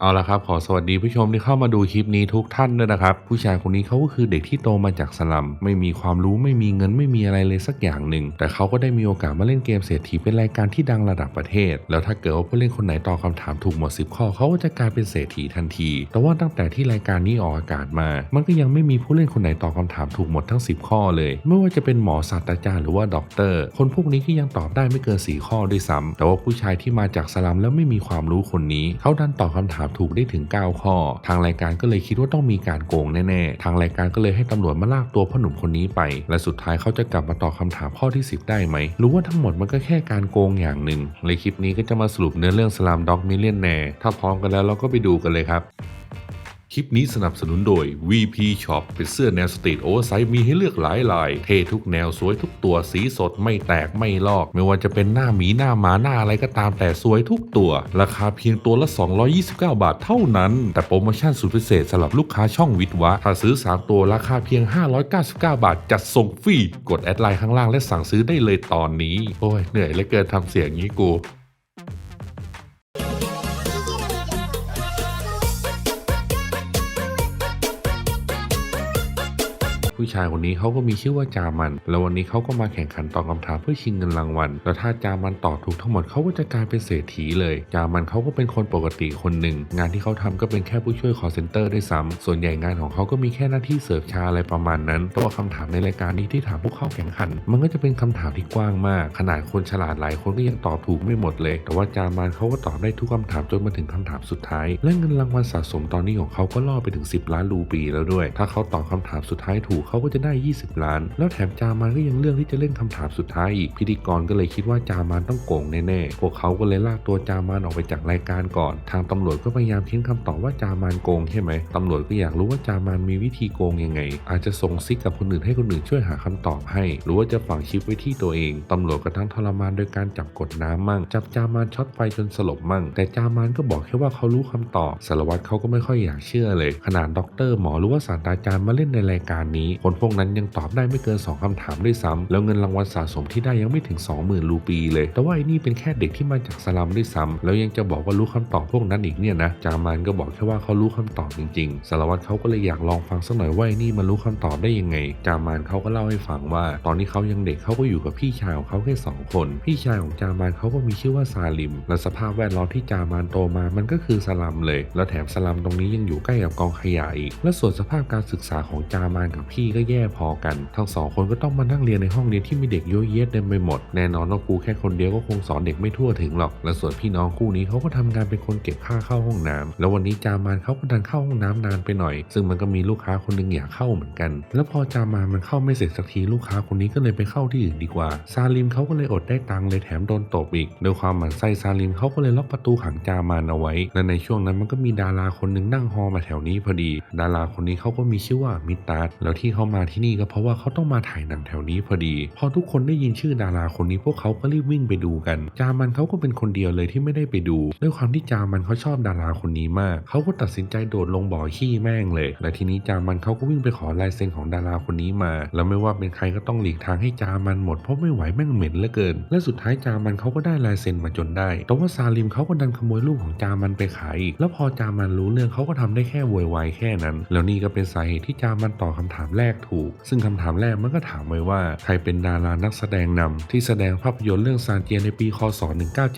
เอาละครับ ขอสวัสดีผู้ชมที่เข้ามาดูคลิปนี้ทุกท่านด้วยนะครับ ผู้ชายคนนี้เขาก็คือเด็กที่โตมาจากสลัม ไม่มีความรู้ไม่มีเงินไม่มีอะไรเลยสักอย่างหนึ่ง แต่เขาก็ได้มีโอกาสมาเล่นเกมเศรษฐีเป็นรายการที่ดังระดับประเทศ แล้วถ้าเกิดว่าผู้เล่นคนไหนตอบคำถามถูกหมด 10 ข้อเขาก็จะกลายเป็นเศรษฐีทันที แต่ว่าตั้งแต่ที่รายการนี้ออกอากาศมา มันก็ยังไม่มีผู้เล่นคนไหนตอบคำถามถูกหมดทั้ง 10 ข้อเลย ไม่ว่าจะเป็นหมอศาสตราจารย์หรือว่าด็อกเตอร์ คนพวกนี้ก็ยังตอบได้ไม่เกิน 4 ข้อด้วยซ้ำแต่ว่าผู้ชายที่มาจากสลัมแล้วไม่มีความรู้คนนี้เขาดันตอบคำถามถูกได้ถึง 9 ข้อ ทางรายการก็เลยคิดว่าต้องมีการโกงแน่ๆ ทางรายการก็เลยให้ตำรวจมาลากตัวพ่อหนุ่มคนนี้ไป และสุดท้ายเขาจะกลับมาตอบคำถามข้อที่ 10 ได้ไหมหรือว่าทั้งหมดมันก็แค่การโกงอย่างหนึ่งเลยคลิปนี้ก็จะมาสรุปเนื้อเรื่องสลามด็อกมิเลียนแน่ถ้าพร้อมกันแล้วเราก็ไปดูกันเลยครับ คลิปนี้สนับสนุนโดย VP Shop เป็นเสื้อแนวสตรีทโอเวอร์ไซส์มีให้เลือกหลายลาย เท่ทุกแนวสวยทุกตัวสีสดไม่แตกไม่ลอก ไม่ว่าจะเป็นหน้าหมีหน้าหมาหน้าอะไรก็ตามแต่สวยทุกตัว ราคาเพียงตัวละ 229 บาทเท่านั้น แต่โปรโมชั่นสุดพิเศษสำหรับลูกค้าช่องวิทวะ ถ้าซื้อ 3 ตัวราคาเพียง 599 บาท จัดส่งฟรี กดแอดไลน์ข้างล่างและสั่งซื้อได้เลยตอนนี้ โอ้ยเหนื่อยเหลือเกินทำเสียงงี้กู ผู้ชายคนนี้เขาก็มีชื่อว่าจามัน แล้ววันนี้เขาก็มาแข่งขันตอบคำถามเพื่อชิงเงินรางวัล แล้วถ้าจามันตอบถูกทั้งหมดเขาก็จะกลายเป็นเศรษฐีเลย จามันเขาก็เป็นคนปกติคนหนึ่ง งานที่เขาทำก็เป็นแค่ผู้ช่วย call center ด้วยซ้ำส่วนใหญ่งานของเขาก็มีแค่หน้าที่เสิร์ฟชาอะไรประมาณนั้น แต่ว่าคำถามในรายการนี้ที่ถามพวกเข้าแข่งขัน มันก็จะเป็นคำถามที่กว้างมาก ขนาดคนฉลาดหลายคนก็ยังตอบถูกไม่หมดเลย แต่ว่าจามันเขาก็ตอบได้ทุกคำถามจนมาถึงคำถามสุดท้าย และเงินรางวัลสะสมตอนนี้ของเขาก็ล่อไปถึง 10 ล้านรูปีแล้วด้วย ถ้าเขาตอบคำถามสุดท้ายถูกเขาก็จะได้ 20 ล้าน แล้วแถมจามันก็ยังเลือกที่จะเล่นคำถามสุดท้ายอีกพิธีกรก็เลยคิดว่าจามันต้องโกงแน่ๆพวกเขาก็เลยลากตัวจามันออกไปจากรายการก่อน ทางตำรวจก็พยายามทิ้งคำตอบว่าจามันโกงใช่ไหมตำรวจก็อยากรู้ว่าจามันมีวิธีโกงยังไง อาจจะส่งซิกกับคนอื่นให้คนอื่นช่วยหาคำตอบให้ หรือว่าจะฝังชิปไว้ที่ตัวเองตำรวจก็ทั้งทรมานโดยการจับกดน้ำมั่ง จับจามันช็อตไฟจนสลบมั่ง แต่จามันก็บอกแค่ว่าเขารู้คำตอบสารวัตรเขาก็ไม่ค่อยอยากเชื่อเลย ขนาดด็อกเตอร์หมอหรือว่าศาสตราจารย์มาเล่นในรายการนี้คนพวกนั้นยังตอบได้ไม่เกิน 2คำถามด้วยซ้ำแล้วเงินรางวัลสะสมที่ได้ยังไม่ถึง 20,000 รูปีเลย แต่ว่าไอ้นี่เป็นแค่เด็กที่มาจากสลัมด้วยซ้ำแล้วยังจะบอกว่ารู้คำตอบพวกนั้นอีกเนี่ยนะ จามันก็บอกแค่ว่าเขารู้คำตอบจริงๆ สารวัตรเขาก็เลยอยากลองฟังสักหน่อยว่าไอ้นี่มันรู้คำตอบได้ยังไง จามันเขาก็เล่าให้ฟังว่า ตอนนี้เขายังเด็กเขาก็อยู่กับพี่ชายของเขาแค่สองคน พี่ชายของจามันเขาก็มีชื่อว่าซาลิม และสภาพแวดล้อมที่จามันโตมามันก็คือสลัมเลย แล้วแถมสลัมตรงนี้ยังอยู่ใกล้กับกองขยะอีก และส่วนสภาพการศึกษาของจามานกับพี่ก็แย่พอกัน ทั้งสองคนก็ต้องมานั่งเรียนในห้องเรียนที่มีเด็กเยอะแยะเต็มไปหมด แน่นอนว่าครูแค่คนเดียวก็คงสอนเด็กไม่ทั่วถึงหรอก และส่วนพี่น้องคู่นี้เขาก็ทำงานเป็นคนเก็บค่าเข้าห้องน้ำแล้ววันนี้จามานเขาก็ดันเข้าห้องน้ำนานไปหน่อย ซึ่งมันก็มีลูกค้าคนหนึ่งอยากเข้าเหมือนกัน แล้วพอจามานมันเข้าไม่เสร็จสักทีลูกค้าคนนี้ก็เลยไปเข้าที่อื่นดีกว่า ซาลิมเขาก็เลยอดได้ตังค์เลยแถมโดนตบอีกด้วยความหมั่นไส้ซาลิมเขาก็เลยล็อกประตูขังจามานเอาไว้ และในช่วงนั้นมันก็มีดาราคนหนึงนั่งฮอมาแถวนี้พอดี ดาราคนนี้เขาก็มีชื่อว่ามิตตัสแล้วที่เขามาที่นี่ก็เพราะว่าเขาต้องมาถ่ายหนังแถวนี้พอดี พอทุกคนได้ยินชื่อดาราคนนี้พวกเขาก็รีบวิ่งไปดูกัน จามันเขาก็เป็นคนเดียวเลยที่ไม่ได้ไปดู ด้วยความที่จามันเขาชอบดาราคนนี้มาก เขาก็ตัดสินใจโดดลงบ่อขี้แม่งเลย และทีนี้จามันเขาก็วิ่งไปขอลายเซ็นของดาราคนนี้มา แล้วไม่ว่าเป็นใครก็ต้องหลีกทางให้จามันหมดเพราะไม่ไหวแม่งเหม็นเหลือเกิน และสุดท้ายจามันเขาก็ได้ลายเซ็นมาจนได้ แต่ว่าซาลิมเขาก็ดันขโมยรูปของจามันไปขายอีก แล้วพอจามันรู้เรื่องเขาก็ทำได้แค่โวยวายแค่นั้น แล้วนี่ก็เป็นสาเหตุที่จามันตอบคำถามแรกถูก ซึ่งคำถามแรกมันก็ถามไว้ว่า ใครเป็นดารานักแสดงนำที่แสดงภาพยนตร์เรื่องซานเจียในปีคศ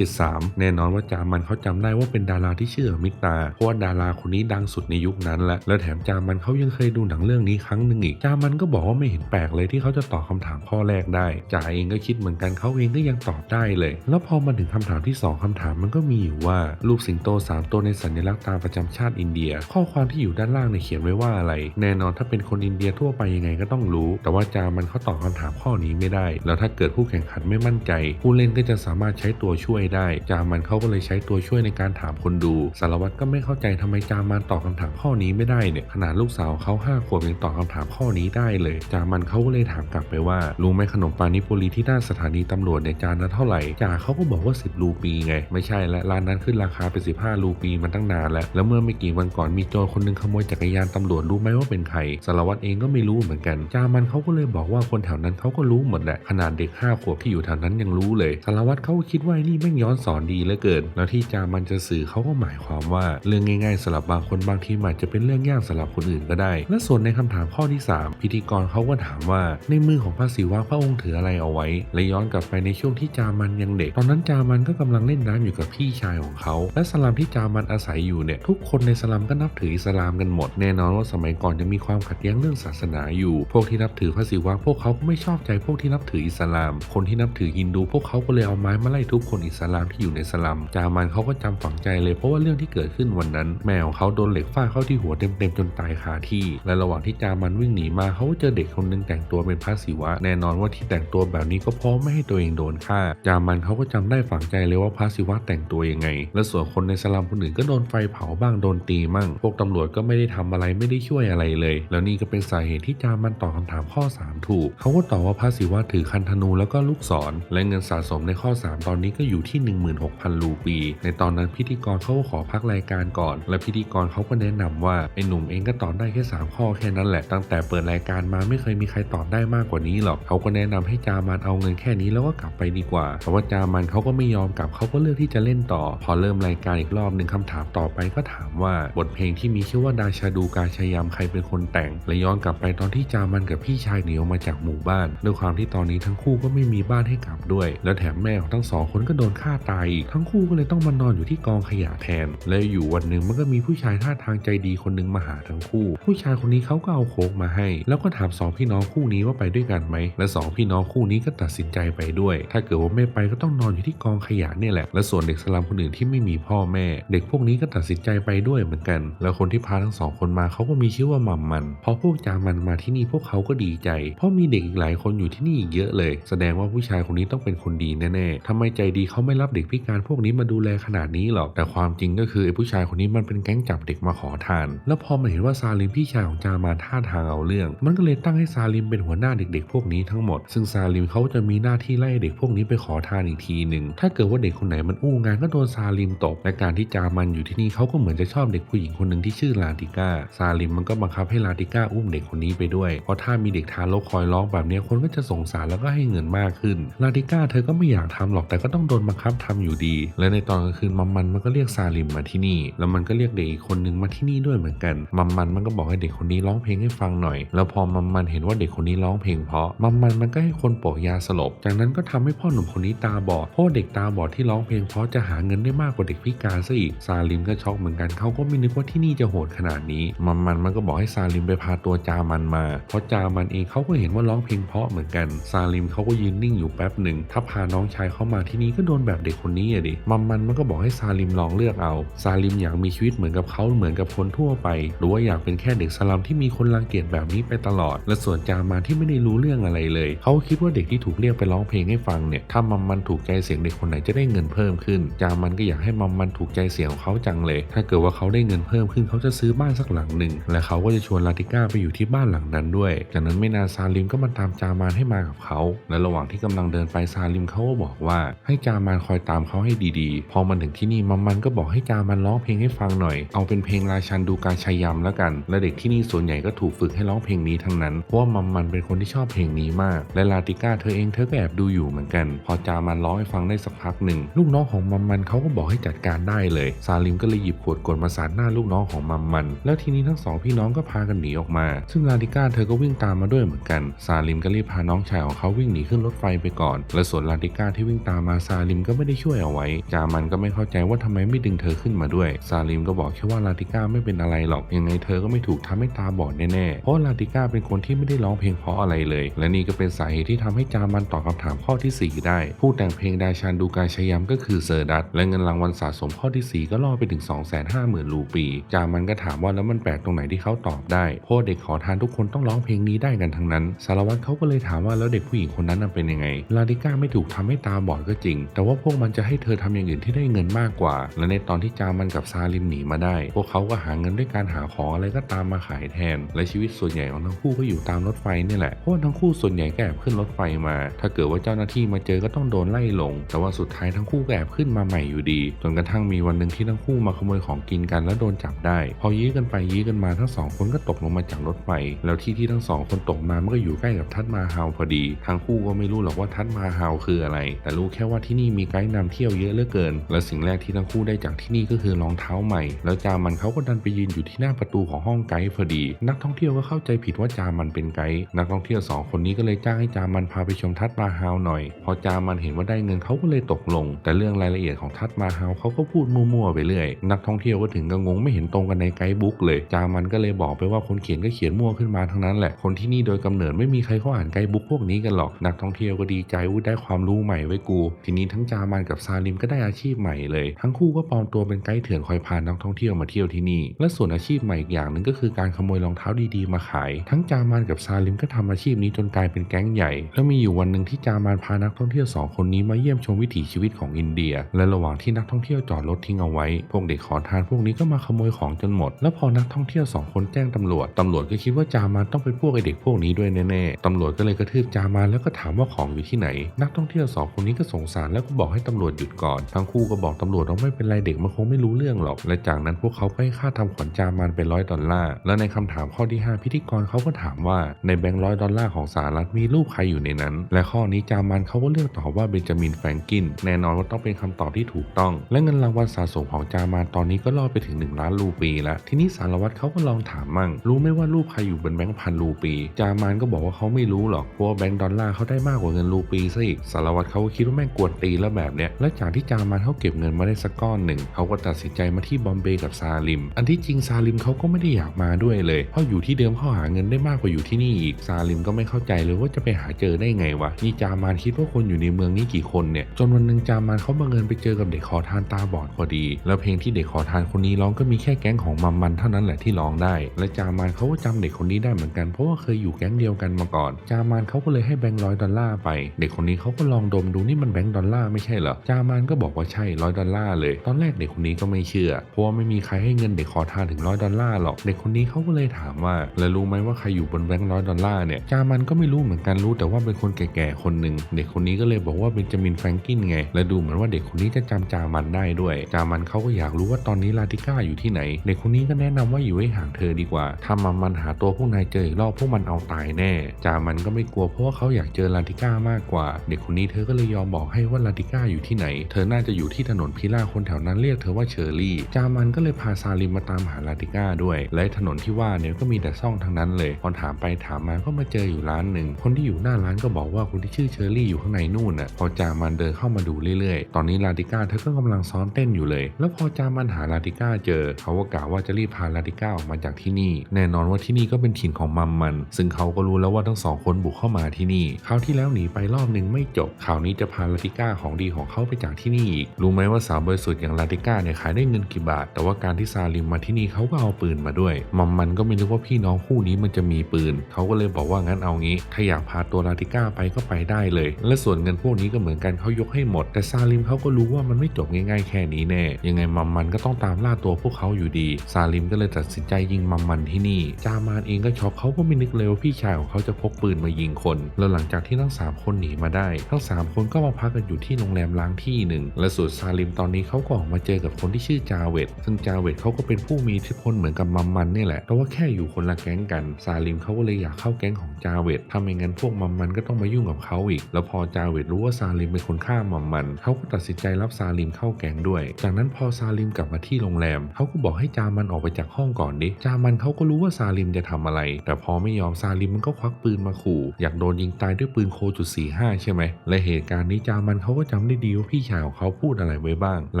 1973 แน่นอนว่าจามันเขาจำได้ว่าเป็นดาราที่ชื่อมิตา เพราะว่าดาราคนนี้ดังสุดในยุคนั้นแหละแล้วแถมจามันเขายังเคยดูหนังเรื่องนี้ครั้งหนึ่งอีก จามันก็บอกว่าไม่เห็นแปลกเลยที่เขาจะตอบคำถามข้อแรกได้จ่าเองก็คิดเหมือนกันเขาเองก็ยังตอบได้เลย แล้วพอมาถึงคำถามที่สองคำถามมันก็มีอยู่ว่ารูปสิงโตสามตัวในสัญลักษณ์ตามประจำชาติอินเดีย ข้อความที่อยู่ด้านล่างเนี่ยเขียนไว้ว่าอะไร แน่นอนถ้าเป็นคนอินเดียทั่วไปยังไงก็ต้องรู้ แต่ว่าจามันเขาตอบคำถามข้อนี้ไม่ได้ แล้วถ้าเกิดผู้แข่งขันไม่มั่นใจ ผู้เล่นก็จะสามารถใช้ตัวช่วยได้ จามันเขาก็เลยใช้ตัวช่วยในการถามคนดู สารวัตรก็ไม่เข้าใจทำไมจามันตอบคำถามข้อนี้ไม่ได้เนี่ยขนาดลูกสาวเขาห้าขวบยังตอบคำถามข้อนี้ได้เลย จามันเขาก็เลยถามกลับไปว่ารู้ไหมขนมปานิปุรีที่หน้าสถานีตำรวจเนี่ยจานละเท่าไหร่จ่าเขาก็บอกว่า 10 รูปีไง ไม่ใช่และร้านนั้นขึ้นราคาเป็น15 รูปีมันตั้งนานแล้ว แล้วเมื่อไม่กี่วันก่อนมีโจรคนหนึงขโมยจักรยานตำรวจรู้ไหมว่าเป็นใครสารวัตรเองก็ไม่รู้เหมือนกัน จามันเขาก็เลยบอกว่าคนแถวนั้นเขาก็รู้หมดแหละ ขนาดเด็กห้าขวบที่อยู่แถวนั้นยังรู้เลย สารวัตรเขาก็คิดว่านี่แม่งย้อนสอนดีเหลือเกิน แล้วที่จามันจะสื่อเขาก็หมายความว่า เรื่องง่ายๆสำหรับบางคนบางทีอาจจะเป็นเรื่องยากสำหรับคนอื่นก็ได้ และส่วนในคำถามข้อที่ 3 พิธีกรเขาก็ถามว่า ในมือของพระศิวะพระองค์ถืออะไรเอาไว้ และย้อนกลับไปในช่วงที่จามันยังเด็ก ตอนนั้นจามันก็กำลังเล่นน้ำอยู่กับพี่ชายของเขา และสลัมที่จามันอาศัยอยู่เนี่ยทุกคนในสลัมก็นับถืออิสลามกันหมด แน่นอนว่าสมัยก่อนยังมีความขัดแย้งเรื่องศาสนาอยู่ พวกที่นับถือพระศิวะพวกเขาก็ไม่ชอบใจพวกที่นับถืออิสลาม คนที่นับถือฮินดู พวกเขาก็เลยเอาไม้มาไล่ทุบคนอิสลามที่อยู่ในสลัม จามันเขาก็จำฝังใจเลยเพราะว่าเรื่องที่เกิดขึ้นวันนั้น แม่ของเขาโดนเหล็กฟาดเข้าที่หัวเต็มๆจนตายคาที่ และระหว่างที่จามันวิ่งหนีมาเขาก็เจอเด็กคนหนึงแต่งตัวเป็นพระศิวะ แน่นอนว่าที่แต่งตัวแบบนี้ก็เพราะไม่ให้ตัวเองโดนฆ่า จามันเขาก็จำได้ฝังใจเลยว่าพระศิวะแต่งตัวยังไง และส่วนคนในสลัมคนอื่นก็โดนไฟเผาบ้างโดนตีมั่ง พวกตำรวจก็ไม่ได้ทำอะไรไม่ได้ช่วยอะไรเลย แล้วนี่ก็เป็นสาเหตุที่จามันตอบคำถามข้อ 3 ถูก เขาก็ตอบว่าพระศิวะถือคันธนูแล้วก็ลูกศร และเงินสะสมในข้อ 3 ตอนนี้ก็อยู่ที่ 16,000 รูปี ในตอนนั้นพิธีกรเขาก็ขอพักรายการก่อน และพิธีกรเขาก็แนะนำว่าไอ้หนุ่มเองก็ตอบได้แค่ 3 ข้อแค่นั้นแหละ ตั้งแต่เปิดรายการมาไม่เคยมีใครตอบได้มากกว่านี้หรอก เขาก็แนะนำให้จามันเอาเงินแค่นี้แล้วก็กลับไปดีกว่า แต่ว่าจามันเขาก็ไม่ยอมกลับเขาก็เลือกที่จะเล่นต่อ พอเริ่มรายการอีกรอบหนึ่งคำถามต่อไปก็ถามว่าบทเพลงที่มีชื่อว่าดาชาดูกาชยามใครเป็นคนแต่ง และย้อนกลับไปตอนที่จามันกับพี่ชายหนีออกมาจากหมู่บ้านด้วยความที่ตอนนี้ทั้งคู่ก็ไม่มีบ้านให้กลับด้วย แล้วแถมแม่ของทั้งสองคนก็โดนฆ่าตายอีกทั้งคู่ก็เลยต้องมานอนอยู่ที่กองขยะแทน และอยู่วันหนึ่งมันก็มีผู้ชายท่าทางใจดีคนหนึงมาหาทั้งคู่ ผู้ชายคนนี้เขาก็เอาโค้กมาให้ แล้วก็ถามสองพี่น้องคู่นี้ว่าไปด้วยกันไหมและสองพี่น้องคู่นี้ก็ตัดสินใจไปด้วย ถ้าเกิดว่าไม่ไปก็ต้องนอนอยู่ที่กองขยะเนี่ยแหละ และส่วนเด็กสลัมคนอื่นที่ไม่มีพ่อแม่ เด็กพวกนี้ก็ตัดสินใจไปด้วยเหมือนกัน แล้วคนที่พาทั้งสองคนมาเขาก็มีชื่อว่ามัมมันพอพวกจามันมาที่นี่พวกเขาก็ดีใจ เพราะมีเด็กอีกหลายคนอยู่ที่นี่อีกเยอะเลย แสดงว่าผู้ชายคนนี้ต้องเป็นคนดีแน่ๆทำไมใจดีเขาไม่รับเด็กพิการพวกนี้มาดูแลขนาดนี้หรอก แต่ความจริงก็คือไอ้ผู้ชายคนนี้มันเป็นแก๊งจับเด็กมาขอทาน แล้วพอมันเห็นว่าซาลิมพี่ชายของจามาท่าทางเอาเรื่อง มันก็เลยตั้งให้ซาลิมเป็นหัวหน้าเด็กๆ พวกนี้ทั้งหมด ซึ่งซาลิมเขาจะมีหน้าที่ไล่เด็กพวกนี้ไปขอทานอีกทีหนึ่ง ถ้าเกิดว่าเด็กคนไหนมันอู้งานก็โดนซาลิมตบ และการที่จามันอยู่ที่นี่เขาก็เหมือนจะชอบเด็กผู้หญิงคนหนึ่งที่ชื่อลาติก้า ซาลิมมันก็บังคับให้ลาติก้าอุ้มเด็กคนนี้ไปด้วย เพราะถ้ามีเด็กทารกคอยร้องแบบนี้คนก็จะสงสารแล้วก็ให้เงินมากขึ้น ลาติก้าเธอก็ไม่อยากทำหรอกแต่ก็ต้องโดนบังคับทำอยู่ดี และในตอนกลางคืนมัมมันมันก็เรียกซาลิมมาที่นี่ แล้วมันก็เรียกเด็กอีกคนนึงมาที่นี่ด้วยเหมือนกัน มัมมันมันก็บอกให้เด็กคนนี้ร้องเพลงให้ฟังหน่อย แล้วพอมัมมันเห็นว่าเด็กคนนี้ร้องเพลงเพราะ มัมมันมันก็ให้คนโปะยาสลบ จากนั้นก็ทำให้พ่อหนุ่มคนนี้ตาบอด เพราะเด็กตาบอดที่ร้องเพลงเพราะจะหาเงินได้มากกว่าเด็กพิการซะอีก ซาลิมก็ช็อกเหมือนกัน เขาก็ไม่นึกว่าที่นี่จะโหดขนาดนี้ มัมมันมันก็บอกให้ซาลิมไปพาตัวจามันมา เพราะจามันเองเขาก็เห็นว่าร้องเพลงเพราะเหมือนกัน ซาลิมเขาก็ยืนนิ่งอยู่แป๊บหนึ่ง ถ้าพาน้องชายเข้ามาที่นี่ก็โดนแบบเด็กคนนี้อะดิ มัมมันมันก็บอกให้ซาลิมลองเลือกเอา ซาลิมอยากมีชีวิตเหมือนกับเขาเหมือนกับคนทั่วไป หรือว่าอยากเป็นแค่เด็กสลัมที่มีคนรังเกียจแบบนี้ไปตลอด และส่วนจามันที่ไม่ได้รู้เรื่องอะไรเลย เขาคิดว่าเด็กที่ถูกเรียกไปร้องเพลงให้ฟังเนี่ย ถ้ามัมมันถูกใจเสียงเด็กคนไหนจะได้เงินเพิ่มขึ้น จามันก็อยากให้มัมมันถูกใจเสียงของเขาจังเลย ถ้าเกิดว่าเขาได้เงินเพิ่มขึ้นเขาจะซื้อบ้านสักหลังหนึ่งและเขาก็จะชวนลาติก้าไปอยู่ที่บ้านหลังนั้นด้วย จากนั้นไม่นานซาลิมก็มาตามจามานให้มากับเขา และระหว่างที่กำลังเดินไปซาลิมเขาก็บอกว่า ให้จามานคอยตามเขาให้ดีๆ พอมันถึงที่นี่มัมมันก็บอกให้จามันร้องเพลงให้ฟังหน่อย เอาเป็นเพลงราชันดูการชัยยำแล้วกัน และเด็กที่นี่ส่วนใหญ่ก็ถูกฝึกให้ร้องเพลงนี้ทั้งนั้น เพราะว่ามัมมันเป็นคนที่ชอบเพลงนี้มาก และลาติก้าเธอเองเธอก็แอบดูอยู่เหมือนกัน พอจามันร้องให้ฟังได้สักพักหนึ่งลูกน้องของมัมมันเขาก็บอกให้จัดการได้เลย ซาลิมก็เลยหยิบขวดกดมาสาดหน้าลูกน้องของมัมมัน แล้วทีนี้ทั้งสองพี่น้องก็พากันหนีออกมา ซึ่งลาติก้าเธอก็วิ่งตามมาด้วยเหมือนกัน ซาลิมก็รีบพาน้องชายของเขาวิ่งหนีขึ้นรถไฟไปก่อน และส่วนลาติก้าที่วิ่งตามมาซาลิมก็ไม่ได้ช่วยเอาไว้ จามันก็ไม่เข้าใจว่าทำไมไม่ดึงเธอขึ้นมาด้วย ซาลิมก็บอกแค่ว่าลาติก้าไม่เป็นอะไรหรอก ยังไงเธอก็ไม่ถูกทำให้ตาบอดแน่ๆ เพราะลาติก้าเป็นคนที่ไม่ได้ร้องเพลงเพราะอะไรเลย และนี่ก็เป็นสาเหตุที่ทำให้จามันตอบคำถามข้อทีสี่ 4 ได้ ผู้แต่งเพลงดาชานดูการชยามก็คือเซอร์ดัตและเงินรางวัลสะสมข้อที่ 4 ก็ล่อไปถึง 250,000 รูปี จามันก็ถามว่าแล้วมันแปลกตรงไหนที่เขาตอบได้เพราะเด็กขอทานทุกุกคนต้องร้องเพลงนี้ได้กันทั้งนั้น สารวัตรเขาก็เลยถามว่าแล้วเด็กผู้หญิงคนนั้นเป็นยังไง ลาติก้าไม่ถูกทำให้ตาบอดก็จริง แต่ว่าพวกมันจะให้เธอทำอย่างอื่นที่ได้เงินมากกว่า และในตอนที่จามันกับซาลิมหนีมาได้ พวกเขาก็หาเงินด้วยการหาของอะไรก็ตามมาขายแทน และชีวิตส่วนใหญ่ของทั้งคู่ก็อยู่ตามรถไฟนี่แหละ เพราะว่าทั้งคู่ส่วนใหญ่แอบขึ้นรถไฟมา ถ้าเกิดว่าเจ้าหน้าที่มาเจอก็ต้องโดนไล่ลง แต่ว่าสุดท้ายทั้งคู่แอบขึ้นมาใหม่อยู่ดี จนกระทั่งมีวันหนึ่งที่ทั้งคู่มาขโมยของกินกันแล้วโดนจับได้ พอยื้อกันไปยื้อกันมาทั้งสองคนก็ตกลงมาจากรถไฟแล้วที่ที่ทั้งสองคนตกมามันก็อยู่ใกล้กับทัดมาฮาวพอดี ทั้งคู่ก็ไม่รู้หรอกว่าทัดมาฮาวคืออะไร แต่รู้แค่ว่าที่นี่มีไกด์นำเที่ยวเยอะเหลือเกิน และสิ่งแรกที่ทั้งคู่ได้จากที่นี่ก็คือรองเท้าใหม่ แล้วจามันเขาก็ดันไปยืนอยู่ที่หน้าประตูของห้องไกด์พอดี นักท่องเที่ยวก็เข้าใจผิดว่าจามันเป็นไกด์นักท่องเที่ยวสองคนนี้ก็เลยจ้างให้จามันพาไปชมทัดมาฮาวหน่อย พอจามันเห็นว่าได้เงินเขาก็เลยตกลง แต่เรื่องรายละเอียดของทัดมาฮาวเขาก็พูดมั่วๆไปเรื่อยนักท่องเที่ยวก็ถึงกับงงไม่เห็นตรงกันในไกด์บุ๊กเลย จามันก็เลยบอกไปว่าคนเขียนก็เขียนมั่วขึ้นมาทั้งนั้นแหละคนที่นี่โดยกำเนิดไม่มีใครเขาอ่านไกด์บุ๊กพวกนี้กันหรอกนักท่องเที่ยวก็ดีใจว่าได้ความรู้ใหม่ไว้กู ทีนี้ทั้งจามันกับซาลิมก็ได้อาชีพใหม่เลย ทั้งคู่ก็ปลอมตัวเป็นไกด์เถื่อนคอยพานักท่องเที่ยวมาเที่ยวที่นี่ และส่วนอาชีพใหม่อีกอย่างหนึ่งก็คือการขโมยรองเท้าดีๆมาขาย ทั้งจามันกับซาลิมก็ทำอาชีพนี้จนกลายเป็นแก๊งใหญ่ แล้วมีอยู่วันหนึ่งที่จามันพานักท่องเที่ยวสองคนนี้มาเยี่ยมชมวิถีชีวิตของอินเดีย และระหว่างที่นักท่องเที่ยวจอดรถทิ้งเอาไว้ พวกเด็กขอทานพวกนี้ก็มาขโมยของจนหมด แล้วพอนักท่องเที่ยวสองคนแจ้งตำรวจตำรวจก็คิดว่าจจามันต้องเป็นพวกไอเด็กพวกนี้ด้วยแน่ๆตำรวจก็เลยกระทืบจามันแล้วก็ถามว่าของอยู่ที่ไหน นักท่องเที่ยวสองคนนี้ก็สงสารแล้วก็บอกให้ตำรวจหยุดก่อนทั้งคู่ก็บอกตำรวจว่าไม่เป็นไรเด็กมันคงไม่รู้เรื่องหรอก และจากนั้นพวกเขาก็ให้ค่าทำขวัญจามันเป็นร้อยดอลลาร์และในคำถามข้อที่ 5 พิธีกรเขาก็ถามว่าในแบงค์ร้อยดอลลาร์ของสหรัฐมีรูปใครอยู่ในนั้น และข้อนี้จามันเขาก็เลือกตอบว่าเบนจามินแฟรงกินแน่นอนว่าต้องเป็นคำตอบที่ถูกต้อง และเงินรางวัลสะสมของจามันตอนนี้ก็ล่อไปถึง 1 ล้านรูปีแล้วทีนี้สารวัตรเขาก็ลองถามมั่ง รู้ไหมว่ารูปใครอยู่บนแบงค์พันรูปี จามันก็บอกว่าเขาไม่รู้หรอกเพราะว่าแบงค์ดอลลาร์เขาได้มากกว่าเงินรูปีซะอีกสารวัตรเขาก็คิดว่าแม่งกวนตีแล้วแบบเนี้ยและจากที่จามันเขาเก็บเงินมาได้สักก้อนหนึ่งเขาก็ตัดสินใจมาที่บอมเบย์กับซาลิม อันที่จริงซาลิมเขาก็ไม่ได้อยากมาด้วยเลยเพราะอยู่ที่เดิมเขาหาเงินได้มากกว่าอยู่ที่นี่อีกซาลิมก็ไม่เข้าใจเลยว่าจะไปหาเจอได้ไงวะนี่จามานคิดว่าคนอยู่ในเมืองนี้กี่คนเนี่ยจนวันหนึ่งจามานเขาบังเอิญไปเจอกับเด็กขอทานตาบอดพอดี แล้วเพลงที่เด็กขอทานคนนี้ร้องก็มีแค่แก๊งของมัมมันเท่านั้นแหละที่ร้องได้ และจามานเขาก็จำเด็กคนนี้ได้เหมือนกันเพราะว่าเคยอยู่แก๊งเดียวกันมาก่อน จามานเขาก็เลยให้แบงค์ร้อยดอลลาร์ไป เด็กคนนี้เขาก็ลองดมดูนี่มันแบงค์ดอลลาร์ไม่ใช่เหรอ จามานก็บอกว่าใช่ร้อยดอลลาร์เลย ตอนแรกเด็กคนนี้ก็ไม่เชื่อ เพราะว่าไม่มีใครให้เงินเด็กขอทานถึงร้อยดอลลาร์หรอก เด็กคนนี้เขาก็เลยถามว่า แล้วรู้ไหมว่าใครอยู่บนแบงค์ร้อยดอลลาร์เนี่ย จามันก็ไม่รู้เหมือนกันรู้แต่ว่าเป็นคนแก่ๆคนหนึ่ง เด็กคนนี้ก็เลยบอกว่าเป็นจามินแฟรงกินไง และดูเหมือนว่าเด็กคนนี้จะจำจามันได้ด้วย จามันเขาก็อยากรู้ว่าตอนนี้ลาติก้าอยู่ที่ไหน เด็กคนนี้ก็แนะนำว่าอยู่ให้ห่างเธอดีกว่า ถ้ามันมันหาตัวพวกนายเจออีกรอบพวกมันเอาตายแน่ จามันก็ไม่กลัวเพราะว่าเขาอยากเจอลาติก้ามากกว่า เด็กคนนี้เธอก็เลยยอมบอกให้ว่าลาติก้าอยู่ที่ไหน เธอน่าจะอยู่ที่ถนนพิล่าคนแถวนั้นเรียกเธอว่าเชอรี่ จามันก็เลยพาซาลิมมาตามหาลาติก้าด้วย และถนนที่ว่าเนี่ยก็มีแต่ซ่องทั้งนั้นเลย พอถามไปถามมาก็มาเจออยู่ร้านหนึ่ง คนที่อยู่หน้าร้านก็บอกว่าคนที่ชื่อเชอรี่อยู่ข้างในนู่นน่ะ พอจามันเดินเข้ามาดูเรื่อยๆ ตอนนี้ลาติก้าเธอก็กำลังซ้อมเต้นอยู่เลย แล้วพอจามันหาลาติก้าเจอ เขาก็กล่าวว่าจะรีบพาลาติก้าออกมาจากที่นี่ แน่นอนว่าที่นี่ก็เป็นถิ่นของมัมมัน ซึ่งเขาก็รู้แล้วว่าทั้งสองคนบุกเข้ามาที่นี่คราวที่แล้วหนีไปรอบหนึ่งไม่จบคราวนี้จะพาลาติก้าของดีของเขาไปจากที่นี่อีกรู้ไหมว่าสาวบริสุทธิ์อย่างลาติก้าเนี่ยขายได้เงินกี่บาท แต่ว่าการที่ซาลิมมาที่นี่เขาก็เอาปืนมาด้วยมัมมันก็ไม่รู้ว่าพี่น้องคู่นี้มันจะมีปืน เขาก็เลยบอกว่างั้นเอางี้ ถ้าอยากพาตัวลาติก้าไปก็ไปได้เลย และส่วนเงินพวกนี้ก็เหมือนกันเขายกให้หมด แต่ซาลิมเขาก็รู้ว่ามันไม่จบง่ายๆแค่นี้แน่ ยังไงมัมมันก็ต้องตามล่าตัวพวกเขาอยู่ดี ซาลิมก็เลยตัดสินใจยิงมัมมันที่นี่ จามานเองก็ช็อกเขาก็ไม่นึกเลยว่าพี่ชายของเขาจะพกปืนมายิงคน แล้วหลังจากที่ทั้งสามคนหนีมาได้ ทั้งสามคนก็มาพักกันอยู่ที่โรงแรมล้างที่หนึ่งและส่วนซาลิมตอนนี้เขาก็ออกมาเจอกับคนที่ชื่อจาเวตซึ่งจาเวตเขาก็เป็นผู้มีอิทธิพลเหมือนกับมัมมันนี่แหละแต่ว่าแค่อยู่คนละแก๊งกันซาลิมเขาก็เลยอยากเข้าแก๊งของจาเวตถ้าไม่งั้นพวกมัมมันก็ต้องมายุ่งกับเขาอีก แล้วพอจาเวตรู้ว่าซาลิมเป็นคนฆ่ามัมมันเขาก็ตัดสินใจรับซาลิมเข้าแก๊งด้วย จากนั้นพอซาลิมกลับมาที่โรงแรมเขาก็บอกให้จามันออกไปจากห้องก่อนดิจามันเขาก็รู้ว่าซาลิมจะทำอะไร แต่พอไม่ยอมซาลิมมันก็ควักปืนมาขู่ อยากโดนยิงตายด้วยปืนโคจุดสี่ห้าใช่ไหม และเหตุการณ์นี้จามันเขาก็จำได้ดีว่าพี่ชายของเขาพูดอะไรไว้บ้าง ล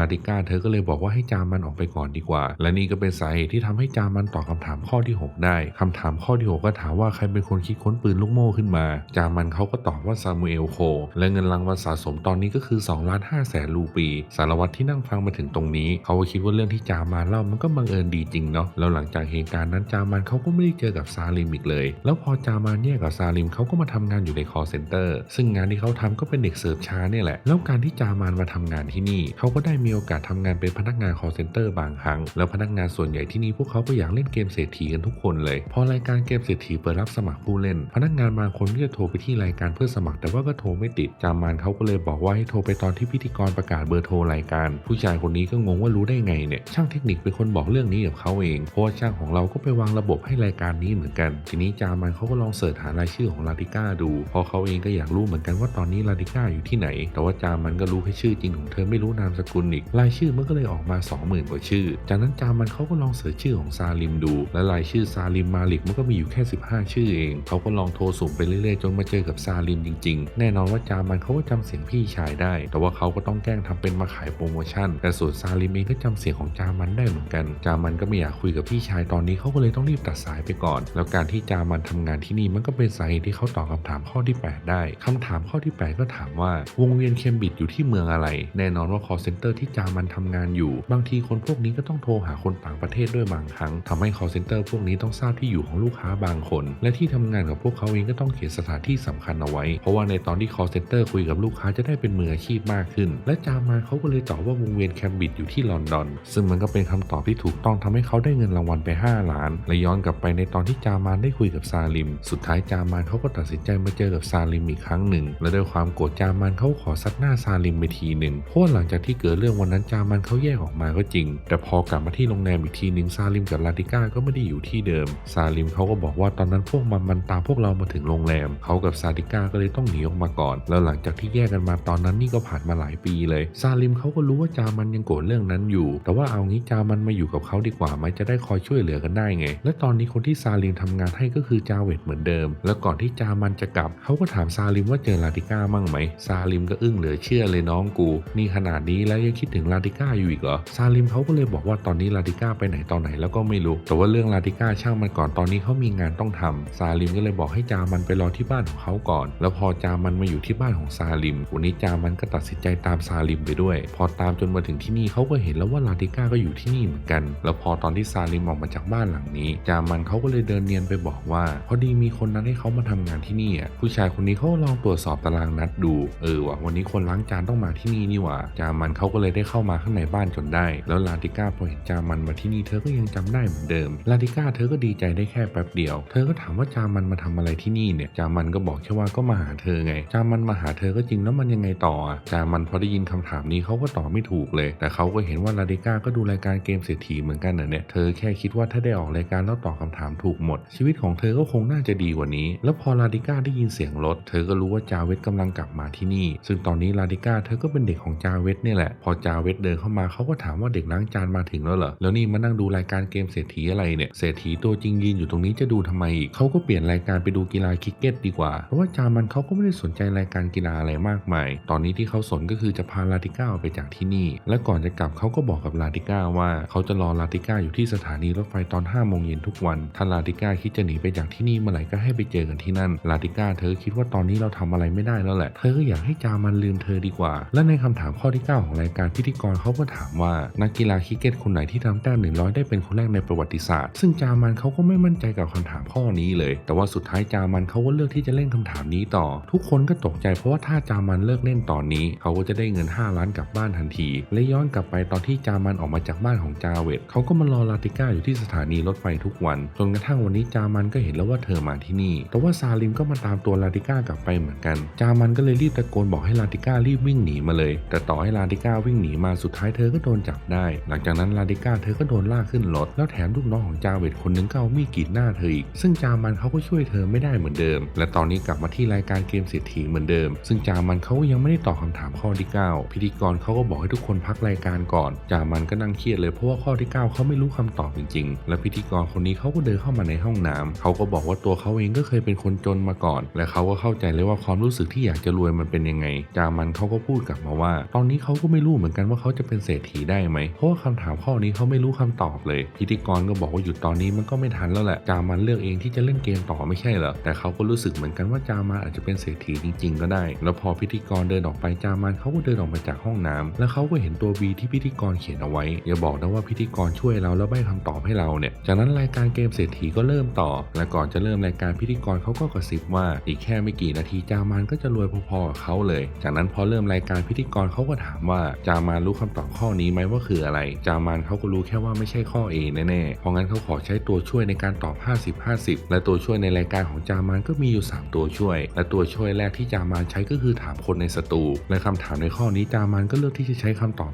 าติก้าเธอก็เลยบอกว่าให้จามันออกไปก่อนดีกว่า และนี่ก็เป็นสาเหตุที่ทำให้จามันตอบคำถามข้อที่ 6 ได้คำถามข้อที่ 6 ก็ถามว่าใครเป็นคนคิดค้นปืนลูกโม่ขึ้นมา จามันเขาก็ตอบว่าซามูเอลโค และเงินรางวัลสะสมตอนนี้ก็คือ2ล้าน5แสนรูปี สารวัตรที่นั่งฟังมาถึงตรงนี้ เขาก็คิดว่าเรื่องที่จามันเล่ามันก็บังเอิญดีจริงเนาะแล้วหลังจากเหตุการณ์นั้นจามันเขาก็ไม่ได้เจอกับซาลิมอีกเลย แล้วพอจามันแยกกับซาลิมเขาก็มาทำงานอยู่ใน call center ซึ่งงานที่เขาทำก็เป็นเด็กเสิร์ฟชาเนี่ยแหละ แล้วการที่จามันมาทำงานที่นี่ เขาก็ได้มีโอกาสทำงานเป็นพนักงาน call center บางครั้ง แล้วพนักงานส่วนใหญ่ที่นี่พวกเขาก็อยากเล่นเกมเศรษฐีกันทุกคนเลย พอรายการเกมเศรษฐีเปิดรับสมัครผู้เล่น พนักงานบางคนก็จะโทรไปที่รายการเพื่อสมัคร แต่ว่าก็โทรไม่ติด จามันเขาก็เลยบอกว่าให้โทรไปตอนที่พิธีกรประกาศเบอร์โทรรายการ ผู้ชายคนนี้ก็งงว่ารู้ได้ไงเนี่ย ช่างเทคนิคเป็นคนบอกเรื่องนี้กับเขาเอง เพราะว่าช่างของเราก็ไปวางระบบให้รายการนี้นี้เหมือนกัน ทีนี้จามันเขาก็ลองเสิร์ชหารายชื่อของลาติก้าดูเพราะเขาเองก็อยากรู้เหมือนกันว่าตอนนี้ลาติก้าอยู่ที่ไหน แต่ว่าจามันก็รู้แค่ชื่อจริงของเธอไม่รู้นามสกุลอีก รายชื่อมันก็เลยออกมา 20,000 กว่าชื่อ จากนั้นจามันเขาก็ลองเสิร์ชชื่อของซาลิมดู และรายชื่อซาลิมมาลิกมันก็มีอยู่แค่ 15 ชื่อเอง เขาก็ลองโทรสุ่มไปเรื่อยๆ จนมาเจอกับซาลิมจริง ๆ แน่นอนว่าจามันเขาก็จำเสียงพี่ชายได้ แต่ว่าเขาก็ต้องแกล้งทำเป็นมาขายโปรโมชั่น แต่ส่วนซาลิมเองก็จำเสียงของจามันได้เหมือนกัน จามันก็ไม่อยากคุยกับพี่ชายตอนนี้เขาก็เลยต้องรีบตัดสายไปก่อนแล้วการที่จามันทำงานที่นี่มันก็เป็นสาเหตุที่เขาตอบคำถามข้อที่ 8 ได้คำถามข้อที่ 8 ก็ถามว่าวงเวียนเคมบริดจ์อยู่ที่เมืองอะไร แน่นอนว่า call center ที่จามันทำงานอยู่ บางทีคนพวกนี้ก็ต้องโทรหาคนต่างประเทศด้วยบางครั้งทำให้ call center พวกนี้ต้องทราบที่อยู่ของลูกค้าบางคน และที่ทำงานกับพวกเขาเองก็ต้องเขียนสถานที่สำคัญเอาไว้ เพราะว่าในตอนที่ call center คุยกับลูกค้าจะได้เป็นมืออาชีพมากขึ้น และจามันเขาก็เลยตอบว่าวงเวียนแคมบริดจ์อยู่ที่ลอนดอน ซึ่งมันก็เป็นคำตอบที่ถูกต้องทำให้เขาได้เงินรางวัลไป 5 ล้าน และย้อนกลับไปในตอนที่จามานได้คุยกับซาลิม สุดท้ายจามานเขาก็ตัดสินใจมาเจอกับซาลิมอีกครั้งหนึ่ง และด้วยความโกรธจามานเขาขอซัดหน้าซาลิมไปทีหนึ่งเพราะหลังจากที่เกิดเรื่องวันนั้นจามานเขาแยกออกมาก็จริง แต่พอกลับมาที่โรงแรมอีกทีหนึ่งซาลิมกับลาติก้าก็ไม่ได้อยู่ที่เดิม ซาลิมเขาก็บอกว่าตอนนั้นพวกมันมันตามพวกเรามาถึงโรงแรมเขากับซาติก้าก็เลยต้องหนีออกมาก่อน แล้วหลังจากที่แยกกันมาตอนนั้นนี่ก็ผ่านมาหลายปีเลย ซาลิมเขาก็รู้ว่าจามันยังโกรธเรื่องนั้นอยู่ แต่ว่าเอางี้จามันมาอยู่กับเขาดีกว่าไหมจะได้คอยช่วยเหลือกันได้ไง และตอนนี้คนที่ซซาลิมทำงานให้ก็คือจาเวตเหมือนเดิม แล้วก่อนที่จามันจะกลับเขาก็ถามซาลิมว่าเจอลาติก้ามั่งไหมซาลิมก็อึ้งเหลือเชื่อเลยน้องกู นี่ขนาดนี้แล้วยังคิดถึงลาติก้าอยู่อีกเหรอซาลิมเขาก็เลยบอกว่าตอนนี้ลาติก้าไปไหนตอนไหนแล้วก็ไม่รู้ แต่ว่าเรื่องลาติก้าช่างมันก่อนตอนนี้เขามีงานต้องทำซาลิมก็เลยบอกให้จามันไปรอที่บ้านของเขาก่อน แล้วพอจามันมาอยู่ที่บ้านของซาลิมวันนี้จามันก็ตัดสินใจตามซาลิมไปด้วย พอตามจนมาถึงที่นี่เขาก็เห็นแล้วว่าลาติก้าก็อยู่ที่นี่เหมือนกัน แล้วพอตอนที่ซาลิมออกมาจากบ้านหลังนี้ จามันเขาก็เลยเดินเนียนไปบอกว่า พอดีมีคนนั้นให้เขามาทำงานที่นี่อะผู้ชายคนนี้เขาลองตรวจสอบตารางนัดดู เออว่ะวันนี้คนล้างจานต้องมาที่นี่นี่หว่าจามันเขาก็เลยได้เข้ามาข้างในบ้านจนได้ แล้วลาติก้าพอเห็นจามันมาที่นี่เธอก็ยังจำได้เหมือนเดิม ลาติก้าเธอก็ดีใจได้แค่แป๊บเดียว เธอก็ถามว่าจามันมาทำอะไรที่นี่เนี่ย จามันก็บอกแค่ว่าก็มาหาเธอไง จามันมาหาเธอก็จริงแล้วมันยังไงต่อ จามันพอได้ยินคำถามนี้เขาก็ตอบไม่ถูกเลย แต่เขาก็เห็นว่าลาติก้าก็ดูรายการเกมเศรษฐีเหมือนกันนะเนี่ย เธอแค่คิดว่าถ้าได้ออกรายการแล้วตอบคำถามถูกหมด ชีวิตของเธอก็คงน่าจะดีกว่านี้ แล้วพอลาติก้าได้ยินเสียงรถ เธอก็รู้ว่าจาเวตกำลังกลับมาที่นี่ ซึ่งตอนนี้ลาติก้าเธอก็เป็นเด็กของจาเวตเนี่ยแหละ พอจาเวตเดินเข้ามาเขาก็ถามว่าเด็กล้างจานมาถึงแล้วเหรอ แล้วนี่มานั่งดูรายการเกมเศรษฐีอะไรเนี่ย เศรษฐีตัวจริงยืนอยู่ตรงนี้จะดูทำไมอีกเขาก็เปลี่ยนรายการไปดูกีฬาคริกเก็ตดีกว่า เพราะว่าจามันเขาก็ไม่ได้สนใจรายการกีฬาอะไรมากมาย ตอนนี้ที่เขาสนก็คือจะพาลาติก้าออกไปจากที่นี่ และก่อนจะกลับเขาก็บอกกับลาติก้าว่าเขาจะรอลาติก้าอยู่ที่สถานีรถไฟตอน5โมงเย็นทุกวันถ้าลาาติก้าคิดจะหนีไปจากที่นี่เมื่อไหร่ก็ให้ไปเจอกันที่นั่น ลาติก้าเธอคิดว่าตอนนี้เราทำอะไรไม่ได้แล้วแหละ เธอก็อยากให้จามันลืมเธอดีกว่า และในคำถามข้อที่ 9 ของรายการพิธีกรเขาก็ถามว่า นักกีฬาคริกเก็ตคนไหนที่ทำแต้ม100 ได้เป็นคนแรกในประวัติศาสตร์ ซึ่งจามันเขาก็ไม่มั่นใจกับคำถามข้อนี้เลย แต่ว่าสุดท้ายจามันเขาก็เลือกที่จะเล่นคำถามนี้ต่อ ทุกคนก็ตกใจเพราะว่าถ้าจามันเลิกเล่นตอนนี้ เขาก็จะได้เงิน 5 ล้านกลับบ้านทันที และย้อนกลับไปตอนที่จามันออกมาจากบ้านของจาเวตเขาก็มารอลาติก้าอยู่ที่สถานีรถไฟทุกวันจนกระทั่งวันนี้จามันก็เห็นแล้วว่าเธอมาที่นี่ แต่ว่าซาลิมก็มาตามตัวลาติก้ากลับไปเหมือนกัน จามันก็เลยรีบตะโกนบอกให้ลาติก้ารีบวิ่งหนีมาเลย แต่ต่อให้ลาติก้าวิ่งหนีมาสุดท้ายเธอก็โดนจับได้ หลังจากนั้นลาติก้าเธอก็โดนลากขึ้นรถแล้วแถมลูกน้องของจาเวตคนนึงก็เอามีดกรีดหน้าเธออีก ซึ่งจามันเขาก็ช่วยเธอไม่ได้เหมือนเดิม และตอนนี้กลับมาที่รายการเกมเศรษฐีเหมือนเดิม ซึ่งจามันเขาก็ยังไม่ได้ตอบคำถามข้อที่ 9 พิธีกรเขาก็บอกให้ทุกคนพักรายการก่อน จามันก็นั่งเครียดเลยเพราะว่าข้อที่ 9เขาไม่รู้คำตอบจริงๆ และพิธีกรคนนี้เขาก็เดินเข้ามาในห้องน้ำเขาก็บอกว่าตัวเขาเองก็เคยเป็นคนจนมาก่อน และเขาก็เข้าใจเลยว่าความรู้สึกที่อยากจะรวยมันเป็นยังไง จามันเขาก็พูดกลับมาว่า ตอนนี้เขาก็ไม่รู้เหมือนกันว่าเขาจะเป็นเศรษฐีได้ไหม เพราะว่าคำถามข้อนี้เขาไม่รู้คำตอบเลย พิธีกรก็บอกว่าหยุดตอนนี้มันก็ไม่ทันแล้วแหละ จามันเลือกเองที่จะเล่นเกมต่อไม่ใช่เหรอ แต่เขาก็รู้สึกเหมือนกันว่าจามันอาจจะเป็นเศรษฐีจริง ๆ ก็ได้ แล้วพอพิธีกรเดินออกไปจามันเขาก็เดินออกมาจากห้องน้ำแล้วเขาก็เห็นตัว V ที่พิธีกรเขียนเอาไว้ อย่าบอกนะว่าพิธีกรช่วยเราแล้วใบ้คำตอบให้เราเนี่ย จากนั้นรายการเกมเศรษฐก็เริ่มต่อ และก่อนจะเริ่มรายการพิธีกรเขาก็กระซิบว่าอีกแค่ไม่กี่นาทีจามันก็จะรวยพอๆกับเขาเลย จากนั้นพอเริ่มรายการพิธีกรเขาก็ถามว่าจามันรู้คำตอบข้อนี้ไหมว่าคืออะไร จามันเขาก็รู้แค่ว่าไม่ใช่ข้อ A แน่ๆเพราะงั้นเขาขอใช้ตัวช่วยในการตอบ 50-50 และตัวช่วยในรายการของจามันก็มีอยู่ 3 ตัวช่วย และตัวช่วยแรกที่จามันใช้ก็คือถามคนในสตูและคำถามในข้อนี้จามันก็เลือกที่จะใช้คำตอบ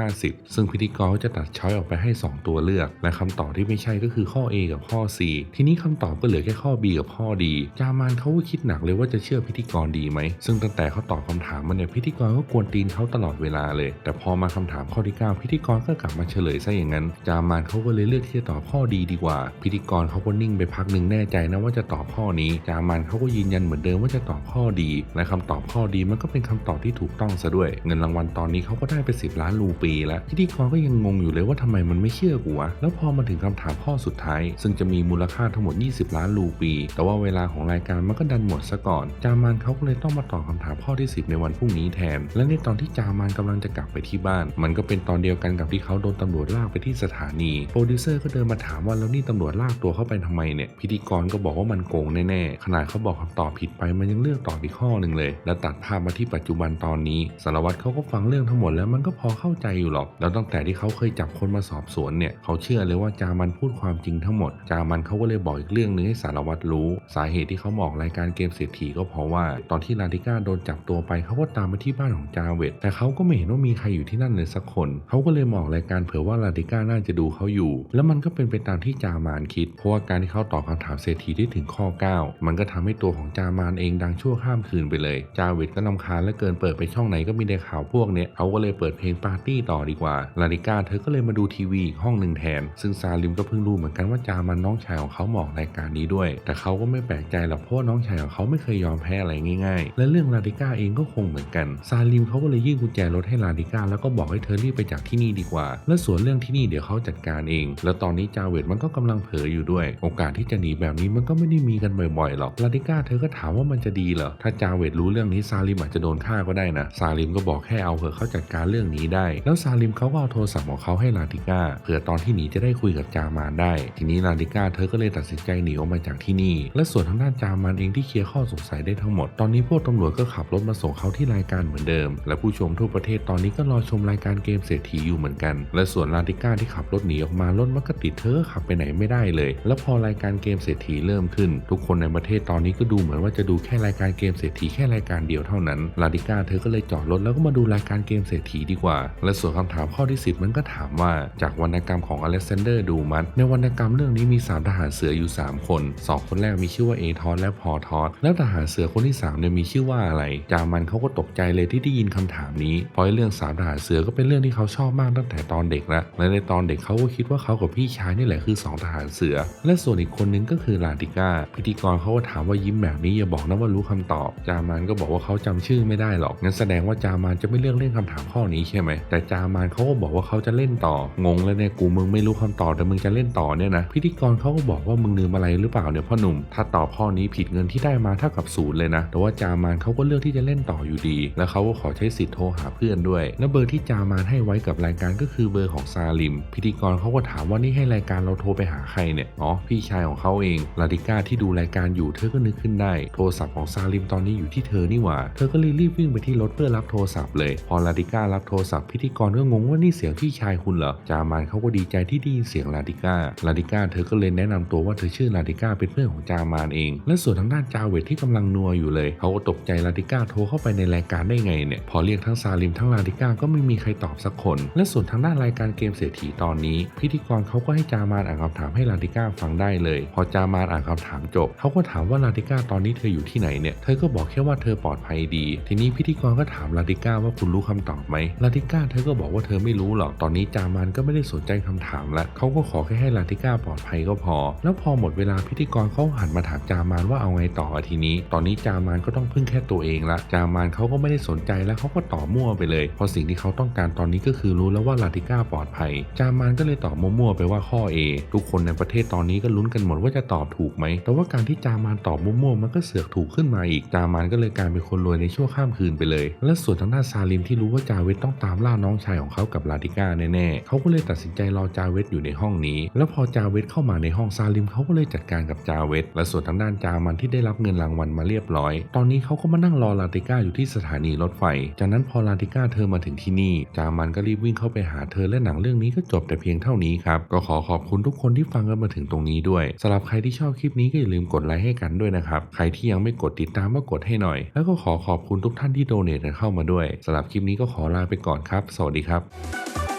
50-50 ซึ่งพิธีกรก็จะตัดช้อยออกไปให้ 2 ตัวเลือก และคำตอบที่ไม่ใช่ก็คือข้อ A กับข้ออ C ทีนี้คำตอบก็เหลือแค่ข้อ B กับข้อ D จามานเขาก็คิดหนักเลยว่าจะเชื่อพิธีกรดีไหม ซึ่งตั้งแต่เขาตอบคำถามมาเนี่ยพิธีกรก็กวนตีนเขาตลอดเวลาเลย แต่พอมาคำถามข้อที่ 9 พิธีกรก็กลับมาเฉลยซะอย่างนั้น จามานเขาก็เลยเลือกที่จะตอบข้อดีดีกว่า พิธีกรเขาก็นิ่งไปพักหนึ่งแน่ใจนะว่าจะตอบข้อนี้ จามานเขาก็ยืนยันเหมือนเดิมว่าจะตอบข้อดี และคำตอบข้อดีมันก็เป็นคำตอบที่ถูกต้องซะด้วย เงินรางวัลตอนนี้เขาก็ได้ไป 10 ล้านรูปี แล้วพิธีกรก็ยังงงอยู่เลยว่าทำไมมันไม่เชื่อกูวะแล้วพอมาถึงคำถามข้อสุดท้าย ซึ่งจะมีมูลค่าทั้งหมด 20 ล้านรูปี แต่ว่าเวลาของรายการมันก็ดันหมดซะก่อน จามานเขาก็เลยต้องมาตอบคำถามข้อที่ 10 ในวันพรุ่งนี้แทน และในตอนที่จามานกำลังจะกลับไปที่บ้าน มันก็เป็นตอนเดียวกันกับที่เขาโดนตำรวจลากไปที่สถานี โปรดิวเซอร์ก็เดินมาถามว่าแล้วนี่ตำรวจลากตัวเข้าไปทำไมเนี่ย พิธีกรก็บอกว่ามันโกงแน่ๆ ขนาดเขาบอกคำตอบผิดไปมันยังเลือกตอบอีกข้อหนึ่งเลย แล้วตัดภาพมาที่ปัจจุบันตอนนี้สารวัตรเขาก็ฟังเรื่องทั้งหมดแล้วมันก็พอเข้าใจอยู่หรอก แล้วตั้งแต่ที่เขาเคยจับคนมาสอบสวนเนี่ยเขาเชื่อเลยว่าจามันพูดความจริงทั้งหมดจามันเขาก็เลยบอกอีกเรื่องหนึ่งให้สารวัตรรู้ สาเหตุที่เขามาออกรายการเกมเศรษฐีก็เพราะว่า ตอนที่ลาดิก้าโดนจับตัวไปเขาก็ตามไปที่บ้านของจาเวตแต่เขาก็ไม่เห็นว่ามีใครอยู่ที่นั่นเลยสักคนเขาก็เลยมออกรายการเผื่อว่าลาดิก้าน่าจะดูเขาอยู่ แล้วมันก็เป็นไปตามที่จามานคิด เพราะว่าการที่เขาตอบคำถามเศรษฐีได้ถึงข้อ 9 มันก็ทำให้ตัวของจามานเองดังชั่วข้ามคืนไปเลย จาเวตก็นำคาญและเกินเปิดไปช่องไหนก็มีแต่ข่าวพวกเนี้ยเขาก็เลยเปิดเพลงปาร์ตี้ต่อดีกว่าลาดิก้าเธอก็เลยมาดูทีวีอีกห้องหนึ่งแทน ซึ่งซาลิมก็เพิ่งรู้เหมือนกันว่าจามันน้อง้องชายของเขาหมอกรายการนี้ด้วย แต่เขาก็ไม่แปลกใจหรอกเพราะน้องชายของเขาไม่เคยยอมแพ้อะไรง่ายๆ และเรื่องลาดิก้าเองก็คงเหมือนกัน ซาลิมเขาก็เลยยื่นกุญแจรถให้ลาดิก้าแล้วก็บอกให้เธอรีบไปจากที่นี่ดีกว่า และส่วนเรื่องที่นี่เดี๋ยวเขาจัดการเอง แล้วตอนนี้จาเวตมันก็กำลังเผลออยู่ด้วย โอกาสที่จะหนีแบบนี้มันก็ไม่ได้มีกันบ่อยๆหรอกลาดิก้าเธอก็ถามว่ามันจะดีเหรอถ้าจาเวตรู้เรื่องนี้ซาลิมอาจจะโดนฆ่าก็ได้นะซาลิมก็บอกแค่เอาเถอะเขาจัดการเรื่องนี้ได้ แล้วซาลิมเขาก็เอาโทรศัพท์ของเขาให้ลาดิก้าเผื่อตอนที่หนีจะได้คุยกับจามานได้ ทีนี้ลาดิก้าเธอก็เลยตัดสินใจหนีออกมาจากที่นี่ และส่วนทางด้านจามานเองที่เคลียร์ข้อสงสัยได้ทั้งหมด ตอนนี้พวกตำรวจก็ขับรถมาส่งเขาที่รายการเหมือนเดิม และผู้ชมทั่วประเทศตอนนี้ก็รอชมรายการเกมเศรษฐีอยู่เหมือนกัน และส่วนลาดิก้าที่ขับรถหนีออกมารถมันก็ติดเธอขับไปไหนไม่ได้เลย แล้วพอรายการเกมเศรษฐีเริ่มขึ้น ทุกคนในประเทศตอนนี้ก็ดูเหมือนว่าจะดูแค่รายการเกมเศรษฐีแค่รายการเดียวเท่านั้น ลาดิก้าเธอก็เลยจอดรถแล้วก็มาดูรายการเกมเศรษฐีดีกว่า และส่วนคำถามข้อที่ 10 มันก็ถามว่า จากวรรณกรรมของอเล็กซานเดอร์ดูมัสในวรรณกรรมเรื่องนี้มี3 ทหารเสืออยู่ 3 คน 2 คนแรกมีชื่อว่าเอทอสและพอทอสแล้วทหารเสือคนที่3เนี่ยมีชื่อว่าอะไร จามันเขาก็ตกใจเลยที่ได้ยินคำถามนี้เพราะเรื่องสามทหารเสือก็เป็นเรื่องที่เขาชอบมากตั้งแต่ตอนเด็กแล้วและในตอนเด็กเขาก็คิดว่าเขากับพี่ชายนี่แหละคือสองทหารเสือ และส่วนอีกคนนึงก็คือลาดิก้าพิธีกรเขาก็ถามว่ายิ้มแบบนี้อย่าบอกนะว่ารู้คำตอบ จามันก็บอกว่าเขาจำชื่อไม่ได้หรอกงั้นแสดงว่าจามันจะไม่เลือกเล่นคำถามข้อนี้ใช่ไหมแต่จามันเขาก็บอกว่าเขาจะเล่นต่องงแล้วเนี่ยกูมึงไม่รู้คำตอบแต่มึงจะเล่นต่อเนี่ยนะพิธีกรเขาก็บอกว่ามึงลืมอะไรหรือเปล่าเนี่ยพ่อหนุ่ม ถ้าตอบข้อนี้ผิดเงินที่ได้มาเท่ากับศูนย์เลยนะ แต่ว่าจามันเขาก็เลือกที่จะเล่นต่ออยู่ดี แล้วเขาก็ขอใช้สิทธิ์โทรหาเพื่อนด้วย และเบอร์ที่จามานให้ไว้กับรายการก็คือเบอร์ของซาลิม พิธีกรเขาก็ถามว่านี่ให้รายการเราโทรไปหาใครเนี่ย อ๋อ พี่ชายของเขาเอง ลาดิก้าที่ดูรายการอยู่เธอก็นึกขึ้นได้ โทรศัพท์ของซาลิมตอนนี้อยู่ที่เธอนี่หว่า เธอก็รีบวิ่งไปที่รถเพื่อรับโทรศัพท์เลย พอลาดิก้ารับโทรศัพท์พิธีกรก็งงว่านี่เสียงพี่ชายคุณเหรอ จามานเขาก็ดีใจที่ได้ยินเสียงลาดิก้า ลาดิก้าเธอก็เลยแนะนำตัวว่าเธอชื่อลาดิก้าเป็นเพื่อนของจามานเอง และส่วนทางด้านจาเวตที่กำลังนัวอยู่เลย เขาตกใจลาดิก้าโทรเข้าไปในรายการได้ไงเนี่ยพอเรียกทั้งซาลิมทั้งลาดิก้าก็ไม่มีใครตอบสักคน และส่วนทางด้านรายการเกมเศรษฐีตอนนี้ พิธีกรเขาก็ให้จามานอ่านคำถามให้ลาดิก้าฟังได้เลย พอจามานอ่านคำถามจบเขาก็ถามว่าลาดิก้าตอนนี้เธออยู่ที่ไหนเนี่ยเธอก็บอกแค่ว่าเธอปลอดภัยดี ทีนี้พิธีกรก็ถามลาดิก้าว่าคุณรู้คำตอบไหมลาดิก้าเธอก็บอกว่าเธอไม่รู้หรอกตอนนี้จามานก็ไม่ได้สนใจคำถามละเขาก็ขอแค่ให้ลาดิก้าปลอดภัยกพอ แล้วพอหมดเวลาพิธีกรเขาหันมาถามจามานว่าเอาไงต่อทีนี้ ตอนนี้จามานก็ต้องพึ่งแค่ตัวเองละ จามานเขาก็ไม่ได้สนใจแล้วเขาก็ต่อมั่วไปเลย เพราะสิ่งที่เขาต้องการตอนนี้ก็คือรู้แล้วว่าลาดิก้าปลอดภัย จามานก็เลยตอบมั่วๆไปว่าข้อ A ทุกคนในประเทศตอนนี้ก็ลุ้นกันหมดว่าจะตอบถูกไหม แต่ว่าการที่จามานตอบมั่วๆมันก็เสือกถูกขึ้นมาอีก จามานก็เลยกลายเป็นคนรวยในชั่วข้ามคืนไปเลย และส่วนทางด้านซาลิมที่รู้ว่าจาเวตต้องตามล่าน้องชายของเขากับลาดิก้าแน่ๆเขาก็เลยตัดสินใจรอจาเวตอยู่ในห้องนี้ แล้วพอจาเวตเข้ามาในห้องซาลิมเขาก็เลยจัดการกับจาเวตและส่วนทางด้านจามันที่ได้รับเงินรางวัลมาเรียบร้อย ตอนนี้เขาก็มานั่งรอลาดิก้าอยู่ที่สถานีรถไฟ จากนั้นพอลาดิก้าเธอมาถึงที่นี่ จามันก็รีบวิ่งเข้าไปหาเธอและหนังเรื่องนี้ก็จบแต่เพียงเท่านี้ครับ ก็ขอขอบคุณทุกคนที่ฟังกันมาถึงตรงนี้ด้วยสำหรับใครที่ชอบคลิปนี้ก็อย่าลืมกดไลค์ให้กันด้วยนะครับ ใครที่ยังไม่กดติดตามก็กดให้หน่อย แล้วก็ขอขอบคุณทุกท่านที่โดเนทกันเข้ามาด้วยสำหรับคลิปนี้ก็ขอลาไปก่อนครับ สวัสดีครับ